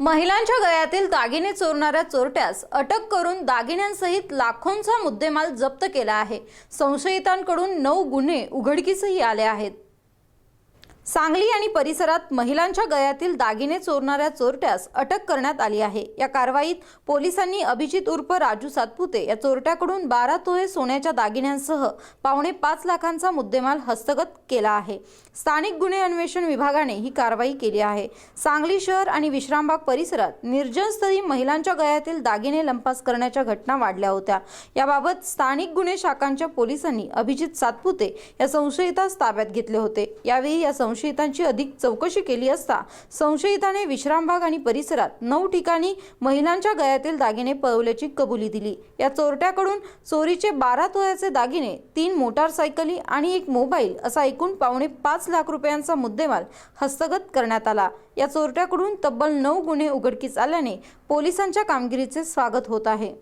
महिलांच्या गळ्यातील दागिने चोरणाऱ्या चोरट्यास अटक करून दागिन्यांसहित लाखोंचा मुद्देमाल जप्त केला आहे. संशयितांकडून नऊ गुन्हे उघडकीसही आले आहेत. सांगली आणि परिसरात महिलांच्या गळ्यातील दागिने चोरणाऱ्या चोरट्यास अटक करण्यात आली आहे. या कारवाईत पोलिसांनी अभिजित उर्फ राजू सातपुते या चोरट्याकडून बारा तोळे सोन्याच्या दागिन्यांसह पावणे पाच लाखांचा मुद्देमाल हस्तगत केला आहे. स्थानिक गुन्हे अन्वेषण विभागाने ही कारवाई केली आहे. सांगली शहर आणि विश्रामबाग परिसरात निर्जनस्थळी महिलांच्या गळ्यातील दागिने लंपास करण्याच्या घटना वाढल्या होत्या. याबाबत स्थानिक गुन्हे शाखांच्या पोलिसांनी अभिजित सातपुते या संशयितास ताब्यात घेतले होते. यावेळी या संशयितांची अधिक चौकशी केली असता संशयिताने विश्रामबाग आणि परिसरात नऊ ठिकाणी महिलांच्या गळ्यातील दागिने पळवल्याची कबुली दिली. या चोरट्याकडून चोरीचे बारा तोळ्याचे दागिने तीन मोटारसायकली आणि एक मोबाईल असा एकूण पावणे पाच लाख रुपयांचा मुद्देमाल हस्तगत करण्यात आला. या चोरट्याकडून तब्बल नऊ गुन्हे उघडकीस आल्याने पोलिसांच्या कामगिरीचे स्वागत होत आहे.